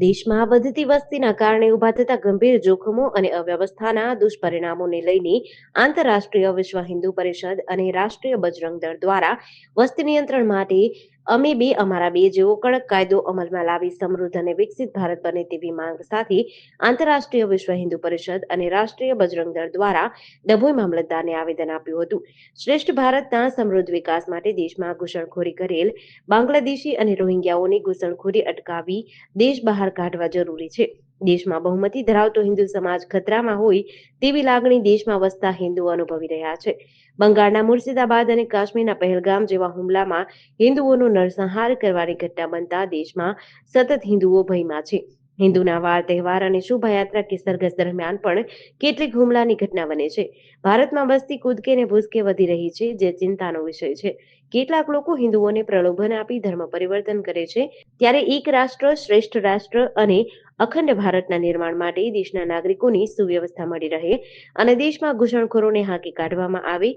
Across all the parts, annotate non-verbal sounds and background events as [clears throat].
દેશમાં વધતી વસ્તીના કારણે ઊભા થતા ગંભીર જોખમો અને અવ્યવસ્થાના દુષ્પરિણામોને લઈને આંતરરાષ્ટ્રીય વિશ્વ હિન્દુ પરિષદ અને રાષ્ટ્રીય બજરંગ દળ દ્વારા વસ્તી નિયંત્રણ માટે અમે બે, અમારા બે જેવો કડક કાયદો અમલમાં લાવી સમૃદ્ધ અને વિકસિત ભારત બને તેવી માંગ સાથે આંતરરાષ્ટ્રીય વિશ્વ હિન્દુ પરિષદ અને રાષ્ટ્રીય બજરંગ દળ દ્વારા ડભોઈ મામલતદારને આવેદન આપ્યું હતું. શ્રેષ્ઠ ભારતના સમૃદ્ધ વિકાસ માટે દેશમાં ઘૂસણખોરી કરેલ બાંગ્લાદેશી અને રોહિંગ્યાઓની ઘૂસણખોરી અટકાવી દેશ બહાર કાઢવા જરૂરી છે. દેશમાં બહુમતી ધરાવતો હિન્દુ સમાજ ખતરામાં હોય તેવી લાગણી દેશમાં વસતા હિન્દુઓ અનુભવી રહ્યા છે. બંગાળના મુર્શિદાબાદ અને કાશ્મીરના પહેલગામ જેવા હુમલામાં હિન્દુઓનો નરસંહાર કરવાની ઘટના બનતા દેશમાં સતત હિન્દુઓ ભયમાં છે. હિન્દુના વાર તહેવાર અને શોભાયાત્રા કે સરઘસ દરમિયાન પણ કેટલીક હુમલાની ઘટના બને છે. ભારતમાં વસ્તી કૂદકે ને ભૂસકે વધી રહી છે, જે ચિંતાનો વિષય છે. કેટલાક લોકો હિન્દુઓને પ્રલોભન આપી ધર્મ પરિવર્તન કરે છે, ત્યારે એક રાષ્ટ્ર શ્રેષ્ઠ રાષ્ટ્ર અને અખંડ ભારતના નિર્માણ માટે દેશના નાગરિકોની સુવ્યવસ્થા મળી રહે અને દેશમાં ઘૂસણખોરોને હાંકી કાઢવામાં આવે.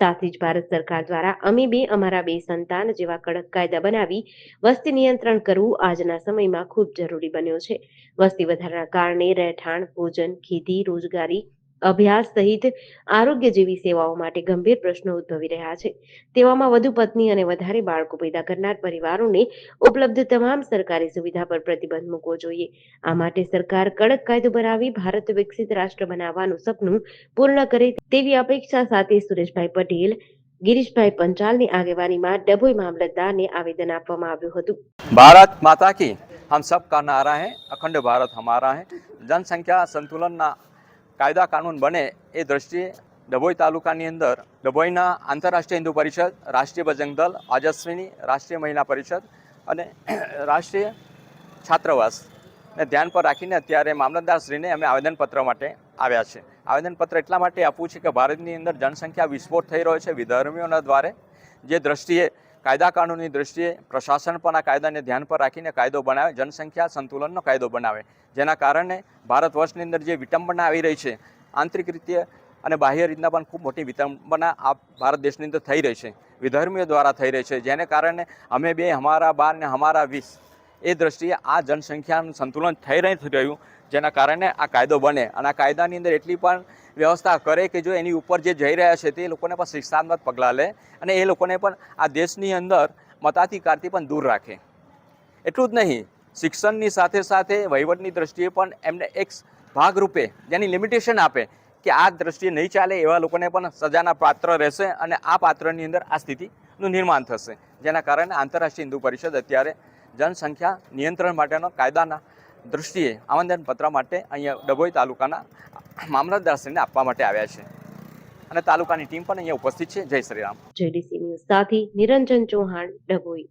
સાથે જ ભારત સરકાર દ્વારા અમે બે, અમારા બે સંતાન જેવા કડક કાયદા બનાવી વસ્તી નિયંત્રણ કરવું આજના સમયમાં ખૂબ જરૂરી બન્યો છે. વસ્તી વધારાના કારણે રહેઠાણ, ભોજન, ખેતી, રોજગારી અભ્યાસ સહિત આરોગ્ય જેવી સેવાઓ માટે ગંભીર પ્રશ્નો ઉદ્ભવી રહ્યા છે તેવામાં વધુ પત્ની અને વધારે બાળકો પેદા કરનાર પરિવારોને ઉપલબ્ધ તમામ સરકારી સુવિધા પર પ્રતિબંધ મૂકવો જોઈએ આ માટે સરકાર કડક કાયદો બનાવી ભારત વિકસિત રાષ્ટ્ર બનાવવાનું સપનું પૂર્ણ કરે તેવી અપેક્ષા સાથે સુરેશભાઈ પટેલ ગિરીશભાઈ પંચાલની આગેવાનીમાં ડભોઈ મામલતદારને આવેદન આપવામાં આવ્યું હતું भारत माता की हम सब का नारा है अखंड भारत हमारा है जनसंख्या સંતુલનના કાયદા કાનૂન બને એ દ્રષ્ટિએ ડભોઈ તાલુકાની અંદર ડભોઈના આંતરરાષ્ટ્રીય હિન્દુ પરિષદ, રાષ્ટ્રીય બજરંગ દળ, આજસ્વીની રાષ્ટ્રીય મહિલા પરિષદ અને [clears throat] રાષ્ટ્રીય છાત્રવાસને ધ્યાન પર રાખીને અત્યારે મામલતદારશ્રીને અમે આવેદનપત્ર માટે આવ્યા છે આવેદનપત્ર એટલા માટે આપવું છે કે ભારતની અંદર જનસંખ્યા વિસ્ફોટ થઈ રહ્યો છે વિધર્મીઓના દ્વારે. જે દ્રષ્ટિએ કાયદા કાનૂનની દ્રષ્ટિએ પ્રશાસન પણ આ કાયદાને ધ્યાન પર રાખીને કાયદો બનાવે, જનસંખ્યા સંતુલનનો કાયદો બનાવે. જેના કારણે ભારત વર્ષની અંદર જે વિટંબના આવી રહી છે, આંતરિક રીતે અને બાહ્ય રીતના પણ ખૂબ મોટી વિટંબના આ ભારત દેશની અંદર થઈ રહી છે, વિધર્મીઓ દ્વારા થઈ રહી છે. જેને કારણે અમે બે હમારા બાર ને હમારા વીસ એ દ્રષ્ટિએ આ જનસંખ્યાનું સંતુલન થઈ નથી રહ્યું, જેના કારણે આ કાયદો બને. અને આ કાયદાની અંદર એટલી પણ વ્યવસ્થા કરે કે જો એની ઉપર જે જઈ રહ્યા છે તે લોકોને પણ શિક્ષાત્મક પગલાં લે અને એ લોકોને પણ આ દેશની અંદર મતાધિકારથી પણ દૂર રાખે. એટલું જ નહીં, શિક્ષણની સાથે સાથે વહીવટની દ્રષ્ટિએ પણ એમને એક ભાગરૂપે જેની લિમિટેશન આપે કે આ દ્રષ્ટિએ નહીં ચાલે એવા લોકોને પણ સજાના પાત્ર રહેશે અને આ પાત્રની અંદર આ સ્થિતિનું નિર્માણ થશે. જેના કારણે આંતરરાષ્ટ્રીય હિન્દુ પરિષદ અત્યારે જનસંખ્યા નિયંત્રણ માટેના કાયદાના દૃષ્ટિએ આવેદનપત્ર માટે અહીંયા ડભોઈ તાલુકાના મામલતદારશ્રીને આપવા માટે આવ્યા છે. અને તાલુકાની ટીમ પણ અહીંયા ઉપસ્થિત છે. જય શ્રી રામ. જેડીસી ન્યૂઝ સાથે નિરંજન ચૌહાણ, ડભોઈ.